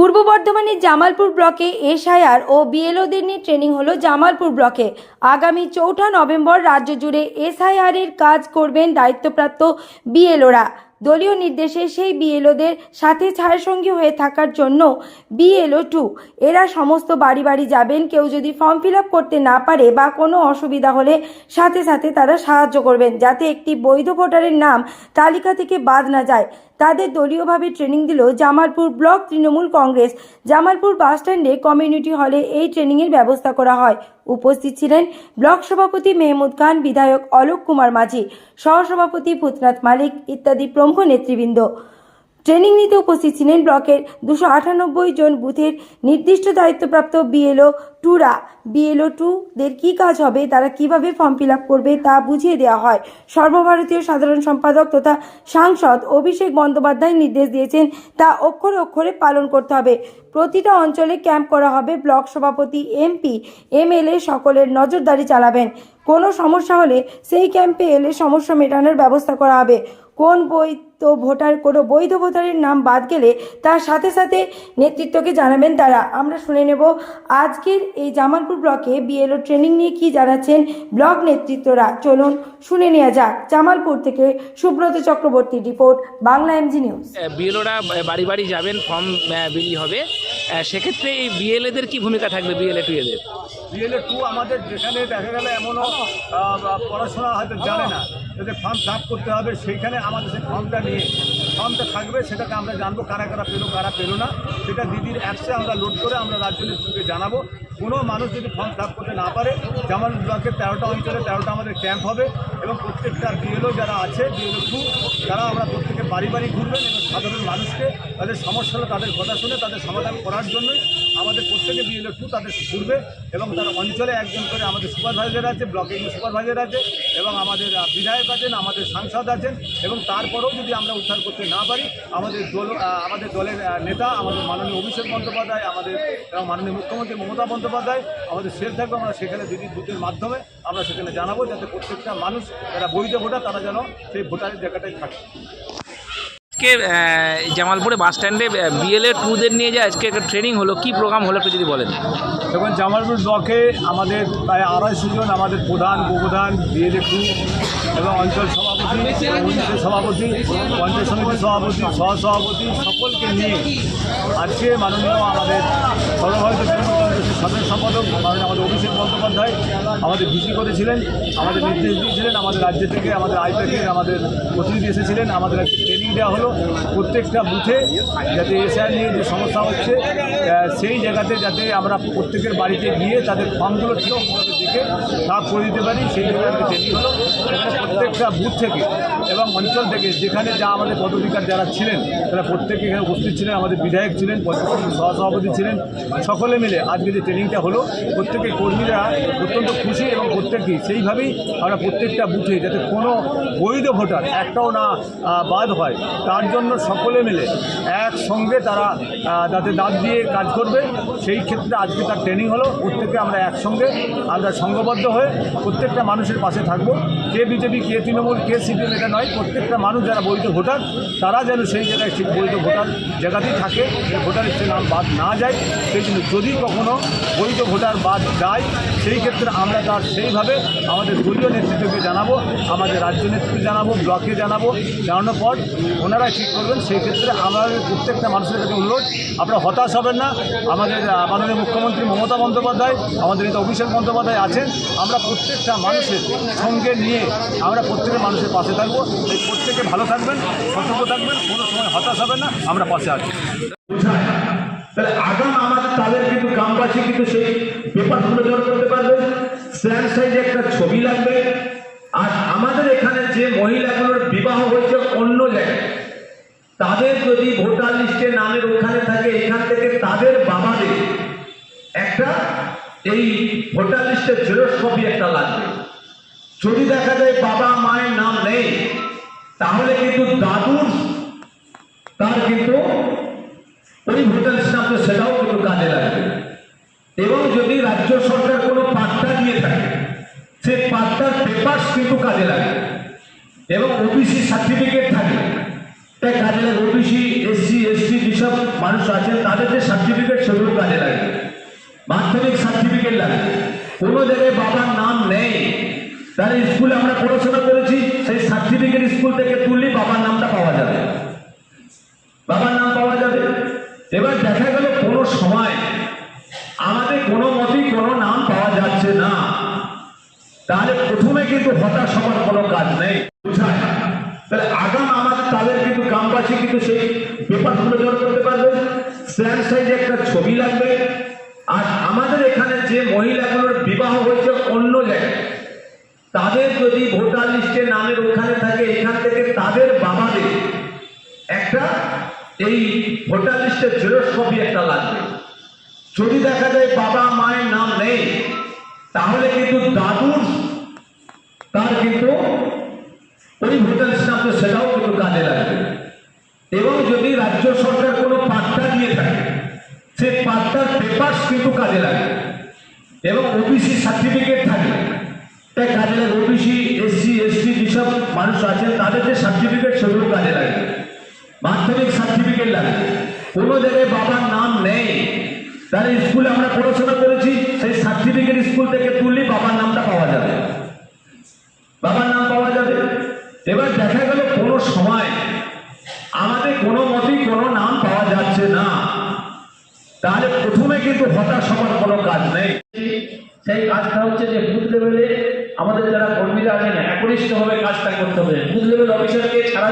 পূর্ব বর্ধমানের জামালপুর ব্লকে এসআইআর ও বিএলওদের নিয়ে ট্রেনিং হলো জামালপুর ব্লকে। আগামী চৌঠা নভেম্বর রাজ্য জুড়ে এসআইআর এর কাজ করবেন দায়িত্বপ্রাপ্ত বিএলওরা। দলীয় নির্দেশে সেই বিএলওদের সাথে ছায়াসঙ্গী হয়ে থাকার জন্য বিএলও টু। এরা সমস্ত বাড়ি বাড়ি যাবেন, কেউ যদি ফর্ম ফিল করতে না পারে বা কোনো অসুবিধা হলে সাথে সাথে তারা সাহায্য করবেন, যাতে একটি বৈধ ভোটারের নাম তালিকা থেকে বাদ না যায়। তাদের দলীয়ভাবে ট্রেনিং দিল জামালপুর ব্লক তৃণমূল কংগ্রেস। জামালপুর বাসস্ট্যান্ডে কমিউনিটি হলে এই ট্রেনিংয়ের ব্যবস্থা করা হয়। উপস্থিত ছিলেন ব্লক সভাপতি মেহমুদ খান, বিধায়ক অলোক কুমার মাঝি, সহসভাপতি ভূতনাথ মালিক ইত্যাদি প্রমুখ নেতৃবৃন্দ। ট্রেনিং নিতে উপস্থিত ছিলেন ব্লকের দুশো আটানব্বই জন বুথের নির্দিষ্ট দায়িত্বপ্রাপ্ত বিএলও টুরা। বিএলও টুদের কী কাজ হবে, তারা কীভাবে ফর্ম ফিল করবে তা বুঝিয়ে দেওয়া হয়। সর্বভারতীয় সাধারণ সম্পাদক তথা সাংসদ অভিষেক বন্দ্যোপাধ্যায় নির্দেশ দিয়েছেন, তা অক্ষরে অক্ষরে পালন করতে হবে। প্রতিটা অঞ্চলে ক্যাম্প করা হবে, ব্লক সভাপতি, এমপি, এমএলএ সকলের নজরদারি চালাবেন। কোনো সমস্যা হলে সেই ক্যাম্পে এলে সমস্যা মেটানোর ব্যবস্থা করা হবে। কোন বৈধ ভোটার, কোনো বৈধ ভোটারের নাম বাদ গেলে তার সাথে সাথে নেতৃত্বকে জানাবেন তারা। আমরা শুনে নেব আজকের এই জামালপুর ব্লকে বিএলও ট্রেনিং নিয়ে কি জানাচ্ছেন ব্লক নেতৃত্বরা। চলুন শুনে নেওয়া যাক জামালপুর থেকে Subrata Chakraborty report, Bangla MG news বিএলওরা বাড়ি বাড়ি যাবেন, ফর্ম বিলি হবে। সেক্ষেত্রে এই বিএলএদের কি ভূমিকা থাকবে বিএলএ টু এদের? বিএলএ টু আমাদের যেখানে দেখা গেলে এমনও পড়াশোনা হয়তো জানে না, যদি ফর্ম সাফ করতে হবে, সেইখানে আমাদের সেই ফর্মটা নিয়ে ফর্মটা থাকবে, সেটাকে আমরা জানব, কারা কারা পেল কারা পেল না, সেটা দিদির অ্যাপসে আমরা লোড করে আমরা রাজ্য নেতৃত্বকে জানাব। কোনো মানুষ যদি ফর্ম সাফ করতে না পারে, যেমন ব্লকের তেরোটা অঞ্চলে তেরোটা আমাদের ক্যাম্প হবে এবং প্রত্যেকটা বিএলও যারা আছে, বিএলও টু তারা আমরা প্রত্যেকে বাড়ি বাড়ি ঘুরবেন এবং সাধারণ মানুষকে তাদের সমস্যা তাদের কথা শুনে তাদের সমাধান করার জন্যই আমাদের প্রত্যেকে বিএলও টু তাদের ঘুরবে এবং তার অঞ্চলে একজন করে আমাদের সুপারভাইজার আছে ব্লকে সুপারভাইজার আছে এবং আমাদের বিধায়ক আছেন, আমাদের সাংসদ আছেন এবং তারপরেও যদি আমরা উদ্ধার করতে না পারি, আমাদের দল আমাদের দলের নেতা, আমাদের মাননীয় অভিষেক বন্দ্যোপাধ্যায়, আমাদের, এবং মাননীয় মুখ্যমন্ত্রী মমতা বন্দ্যোপাধ্যায়, আমাদের সেল থাকবে আমরা সেখানে দিদির বুথের মাধ্যমে আমরা সেখানে জানাব যাতে প্রত্যেকটা মানুষ যারা বৈধ ভোটার তারা যেন সেই ভোটারের জায়গাটাই থাকে। আজকে জামালপুরে বাস স্ট্যান্ডে বিএলএ টুদের নিয়ে যে আজকে একটা ট্রেনিং হলো কি প্রোগ্রাম হলো একটু যদি বলেন? দেখুন জামালপুর ব্লকে আমাদের প্রায় আড়াইশো জন আমাদের প্রধান উপপ্রধান বিএলএ টু এবং অঞ্চল সভাপতি সভাপতি, পঞ্চায়েত সমিতির সভাপতি, সহসভাপতি, সকলকে নিয়ে আজকে মাননীয় আমাদের সর্বভারতীয় কংগ্রেসের সাধারণ সম্পাদক মাননীয় আমাদের অভিষেক বন্দ্যোপাধ্যায় আমাদের ভিসি করেছিলেন আমাদের নির্দেশ দিয়েছিলেন, আমাদের রাজ্য থেকে, আমাদের আই থেকে আমাদের প্রতিনিধি এসেছিলেন, আমাদের একটা ট্রেনিং দেওয়া হলো প্রত্যেকটা বুথে যাতে এসআই নিয়ে যে সমস্যা হচ্ছে সেই জায়গাতে যাতে আমরা প্রত্যেকের বাড়িতে গিয়ে তাদের ফর্মগুলো ঠিকভাবে দেখে সাফ করে দিতে পারি, সেই জন্য ট্রেনিং হলো। প্রত্যেকটা বুথ থেকে এবং অঞ্চল থেকে যেখানে যা আমাদের পদাধিকার যারা ছিলেন, তারা প্রত্যেকে এখানে উপস্থিত ছিলেন, আমাদের বিধায়ক ছিলেন সহসভাপতি ছিলেন, সকলে মিলে আজকে যে ট্রেনিংটা হলো প্রত্যেকের কর্মীরা অত্যন্ত খুশি এবং প্রত্যেকেই সেইভাবেই আমরা প্রত্যেকটা বুথে যাতে কোনো বৈধ ভোটার একটাও না বাদ হয়, তার জন্য সকলে মিলে একসঙ্গে তারা তাদের দাঁত দিয়ে কাজ করবে। সেই ক্ষেত্রে আজকে তার ট্রেনিং হলো, প্রত্যেকে আমরা একসঙ্গে, আমরা সংঘবদ্ধ হয়ে প্রত্যেকটা মানুষের পাশে থাকব। কে বিজেপি, কে তৃণমূল, কে সিপিএম, এটা নয়। প্রত্যেকটা মানুষ যারা বৈধ ভোটার, তারা যেন সেই জায়গায় ঠিক বৈধ ভোটার জায়গাতেই থাকে। যে ভোটারের সে নাম বাদ না যায় সেই জন্য যদি কখনো বৈধ ভোটার বাদ যায়, সেই ক্ষেত্রে আমরা তার সেইভাবে আমাদের দলীয় নেতৃত্বকে জানাব, আমাদের রাজ্য নেতৃত্বে জানাব, ব্লকে জানাব। জানানোর পর ওনারা ঠিক করবেন, সেই ক্ষেত্রে আমাদের প্রত্যেকটা মানুষের কাছে অনুরোধ, আপনারা হতাশ হবেন না। আমাদের মাননীয় মুখ্যমন্ত্রী মমতা বন্দ্যোপাধ্যায়, আমাদের নেতা অভিষেক বন্দ্যোপাধ্যায় আছেন। আমরা প্রত্যেকটা মানুষের সঙ্গে নিয়ে আমরা প্রত্যেকের মানুষের পাশে থাকব। এই প্রত্যেকে ভালো থাকবেন, সতর্ক থাকবেন, কোনো সময় হতাশ হবেন না, আমরা পাশে আছি। তাহলে আগাম আমাদের, তাদের কিন্তু গ্রামবাসী কিন্তু সেই পেপারগুলো জোর করতে পারবে। স্ট্যান্ড সাইজে একটা ছবি লাগবে। আর আমাদের এখানে যে মহিলাগুলোর বিবাহ হয়েছে অন্য জায়গায়, তাদের যদি ভোটার লিস্টে নামের ওখানে থাকে, এখান থেকে তাদের বাবাদের একটা এই ভোটার লিস্টের জেরক্স কপি একটা লাগবে। যদি দেখা যায় বাবা মায়ের নাম নেই, তাহলে কিন্তু দাদুর তার কিন্তু ওই ভোটার লিস্টে সেটাও কিন্তু কাজে লাগবে। এবং যদি রাজ্য সরকার কোনো পাট্টা দিয়ে থাকে সেই পাট্টার পেপার্স কিন্তু কাজে লাগে এবং ওবিসি সার্টিফিকেট থাকে, তাই কাজে লাগে। ওবিসি, এসসি, এসটি যেসব মানুষ আছেন, তাদের যে সার্টিফিকেট, সেগুলো কাজে লাগে মাধ্যমিক সার্টিফিকেট লাগে কোনো জায়গায় বাবার নাম নেই তাহলে স্কুলে আমরা পড়াশোনা করেছি, সেই সার্টিফিকেট স্কুল থেকে তুললে বাবার নামটা পাওয়া যাবে। বাবার নাম পাওয়া যাবে। এবার দেখা গেল কোনো সময় আমাদের কোনো মতেই কোনো নাম পাওয়া যাচ্ছে না। তাহলে প্রথমে কিন্তু হতাশ হওয়ার কোনো কাজ নেই। তাহলে আগাম আমাদের তাদের কিন্তু গ্রামবাসী কিন্তু সেই পেপারগুলো জোর করতে পারবে। স্ট্যান্ড সাইজে একটা ছবি লাগবে। আর আমাদের এখানে যে মহিলাগুলোর বিবাহ হয়েছে অন্য জায়গায় তাদের যদি ভোটার লিস্টে নামের ওখানে থাকে, এখান থেকে তাদের বাবাদের একটা এই ভোটার লিস্টের জেরক্স কপি একটা লাগবে। যদি দেখা যায় বাবা, মায়ের নাম নেই, তাহলে কিন্তু দাদুর তার কিন্তু ওই ভোটার লিস্ট নামটা সেটাও কিন্তু কাজে লাগবে। এবং যদি রাজ্য সরকার কোনো পাট্টা দিয়ে থাকে সেই পাট্টার পেপার কিন্তু কাজে লাগে এবং ওবিসি সার্টিফিকেট থাকে তাই কাজে লাগে ওবিসি এসসি এসটি যেসব মানুষ আছেন তাদের যে সার্টিফিকেট সেগুলো কাজে লাগে। মাধ্যমিক সার্টিফিকেট লাগে। কোনো জায়গায় বাবার নাম নেই। তাহলে স্কুলে আমরা পড়াশোনা করেছি, সেই সার্টিফিকেট স্কুল থেকে তুললে বাবার নামটা পাওয়া যাবে। বাবার নাম পাওয়া যাবে। এবার দেখা গেল কোনো সময় আমাদের কোনো মতেই কোনো নাম পাওয়া যাচ্ছে না। তাহলে প্রথমে কিন্তু হতাশ হওয়ার কোনো কাজ নেই। সেই কাজটা হচ্ছে যে বুথ লেভেলে আমাদের যারা কর্মীরা আছেন একনিষ্ঠভাবে কাজটা করতে হবে। বুথ অফিসারকে ছাড়া